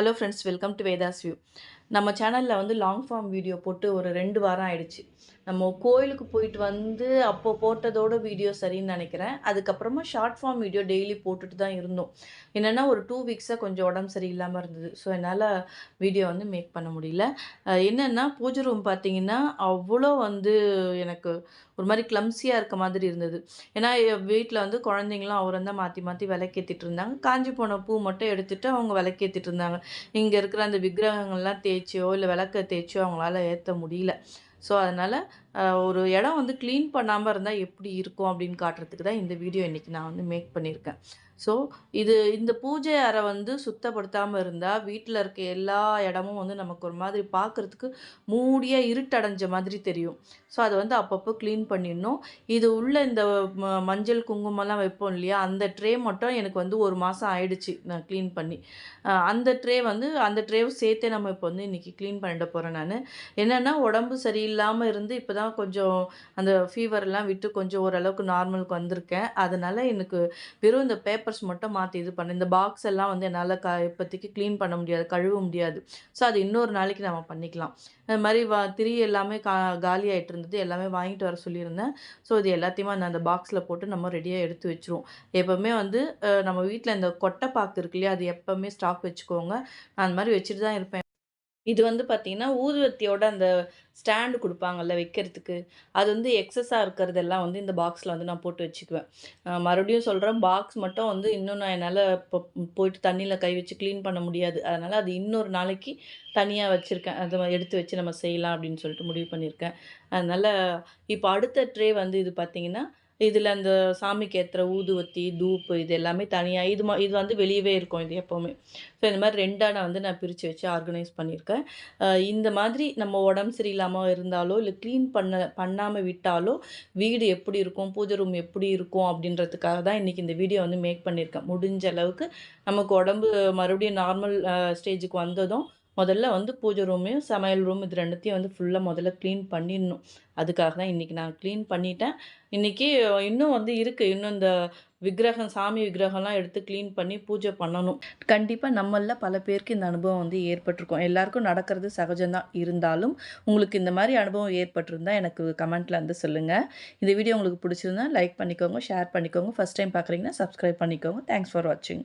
Hello friends, welcome to Vedas View. நம்ம சேனலில் வந்து லாங் ஃபார்ம் வீடியோ போட்டு ஒரு ரெண்டு வாரம் ஆயிடுச்சு. நம்ம கோயிலுக்கு போயிட்டு வந்து அப்போ போட்டதோட வீடியோ சரின்னு நினைக்கிறேன். அதுக்கப்புறமா ஷார்ட் ஃபார்ம் வீடியோ டெய்லி போட்டுட்டு தான் இருந்தோம். என்னென்னா ஒரு டூ வீக்ஸாக கொஞ்சம் உடம்பு சரியில்லாமல் இருந்தது. ஸோ என்னால் வீடியோ வந்து மேக் பண்ண முடியல. என்னென்னா பூஜை ரூம் பார்த்தீங்கன்னா அவ்வளோ வந்து எனக்கு ஒரு மாதிரி கிளம்ஸியாக இருக்க மாதிரி இருந்தது. ஏன்னா வீட்டில் வந்து குழந்தைங்களாம் அவரை தான் மாற்றி மாற்றி விளக்கேற்றிட்டு இருந்தாங்க. காஞ்சி போன பூ மட்டும் எடுத்துகிட்டு அவங்க விளக்கேற்றிட்டு இருந்தாங்க. இங்கே இருக்கிற அந்த விக்கிரகங்கள்லாம் தேய்ச்சியோ இல்லை விளக்க தேய்ச்சியோ அவங்களால ஏற்ற முடியல. ஸோ அதனால் ஒரு இடம் வந்து க்ளீன் பண்ணாமல் இருந்தால் எப்படி இருக்கும் அப்படின்னு காட்டுறதுக்கு தான் இந்த வீடியோ இன்றைக்கி நான் வந்து மேக் பண்ணியிருக்கேன். ஸோ இது இந்த பூஜை அறை வந்து சுத்தப்படுத்தாமல் இருந்தால் வீட்டில் இருக்க எல்லா இடமும் வந்து நமக்கு ஒரு மாதிரி பார்க்குறதுக்கு மூடியாக இருட்டடைஞ்ச மாதிரி தெரியும். ஸோ அதை வந்து அப்பப்போ க்ளீன் பண்ணிடணும். இது உள்ள இந்த மஞ்சள் குங்குமம்லாம் வைப்போம் இல்லையா? அந்த ட்ரே மட்டும் எனக்கு வந்து ஒரு மாதம் ஆயிடுச்சு நான் க்ளீன் பண்ணி. அந்த ட்ரே வந்து அந்த ட்ரேவும் சேர்த்தே நம்ம இப்போ வந்து இன்றைக்கி க்ளீன் பண்ணிட போகிறேன் நான். என்னென்னா உடம்பு இல்லாமல் இருந்து இப்போ தான் கொஞ்சம் அந்த ஃபீவர்லாம் விட்டு கொஞ்சம் ஓரளவுக்கு நார்மலுக்கு வந்திருக்கேன். அதனால் எனக்கு வெறும் இந்த பேப்பர்ஸ் மட்டும் மாற்றி இது பண்ணேன். இந்த பாக்ஸ் எல்லாம் வந்து என்னால் க இப்போதைக்கு க்ளீன் பண்ண முடியாது கழுவ முடியாது. ஸோ அது இன்னொரு நாளைக்கு நம்ம பண்ணிக்கலாம். அது மாதிரி வா திரி எல்லாமே கா காலி ஆகிட்டு இருந்தது. எல்லாமே வாங்கிட்டு வர சொல்லியிருந்தேன். ஸோ இது எல்லாத்தையுமே அந்த அந்த பாக்ஸில் போட்டு நம்ம ரெடியாக எடுத்து வச்சுருவோம். எப்போவுமே வந்து நம்ம வீட்டில் இந்த கொட்டை பாக்கு இருக்கு இல்லையா அது எப்போவுமே ஸ்டாக் வச்சுக்கோங்க. நான் அந்த மாதிரி வச்சுட்டு தான் இருப்பேன். இது வந்து பார்த்திங்கன்னா ஊதுவத்தியோட அந்த ஸ்டாண்டு கொடுப்பாங்கல்ல வைக்கிறதுக்கு அது வந்து எக்ஸஸாக இருக்கிறதெல்லாம் வந்து இந்த பாக்ஸில் வந்து நான் போட்டு வச்சுக்குவேன். மறுபடியும் சொல்கிறேன் பாக்ஸ் மட்டும் வந்து இன்னும் நான் என்னால் இப்போ போயிட்டு தண்ணியில் கை வச்சு க்ளீன் பண்ண முடியாது. அதனால் அது இன்னொரு நாளைக்கு தனியாக வச்சுருக்கேன். அதை எடுத்து வச்சு நம்ம செய்யலாம் அப்படின்னு சொல்லிட்டு முடிவு பண்ணியிருக்கேன். அதனால் இப்போ அடுத்த ட்ரே வந்து இது பார்த்திங்கன்னா இதில் அந்த சாமிக்கு ஏற்றுற ஊதுவத்தி தூப்பு இது எல்லாமே தனியாக இது மா இது வந்து வெளியவே இருக்கும் இது எப்போவுமே. ஸோ இந்த மாதிரி ரெண்டாக நான் வந்து நான் பிரித்து வச்சு ஆர்கனைஸ் பண்ணியிருக்கேன். இந்த மாதிரி நம்ம உடம்பு சரியில்லாமல் இருந்தாலோ இல்லை க்ளீன் பண்ண பண்ணாமல் விட்டாலோ வீடு எப்படி இருக்கும் பூஜை ரூம் எப்படி இருக்கும் அப்படின்றதுக்காக தான் இன்றைக்கி இந்த வீடியோ வந்து மேக் பண்ணியிருக்கேன். முடிஞ்ச அளவுக்கு நமக்கு உடம்பு மறுபடியும் நார்மல் ஸ்டேஜுக்கு வந்ததும் முதல்ல வந்து பூஜை ரூமையும் சமையல் ரூம் இது ரெண்டுத்தையும் வந்து ஃபுல்லாக முதல்ல க்ளீன் பண்ணிடணும். அதுக்காக தான் இன்றைக்கி நான் க்ளீன் பண்ணிட்டேன். இன்றைக்கி இன்னும் வந்து இருக்குது இன்னும் இந்த விக்கிரகம் சாமி விக்கிரகம்லாம் எடுத்து க்ளீன் பண்ணி பூஜை பண்ணணும். கண்டிப்பாக நம்மளில் பல பேருக்கு இந்த அனுபவம் வந்து ஏற்பட்டிருக்கும். எல்லாருக்கும் நடக்கிறது சகஜம்தான். இருந்தாலும் உங்களுக்கு இந்த மாதிரி அனுபவம் ஏற்பட்டிருந்தால் எனக்கு கமெண்ட்டில் வந்து சொல்லுங்கள் இந்த வீடியோ உங்களுக்கு பிடிச்சிருந்தா லைக் பண்ணிக்கோங்க ஷேர் பண்ணிக்கோங்க. ஃபஸ்ட் டைம் பார்க்குறீங்கன்னா சப்ஸ்கிரைப் பண்ணிக்கோங்க. தேங்க்ஸ் ஃபார் வாட்சிங்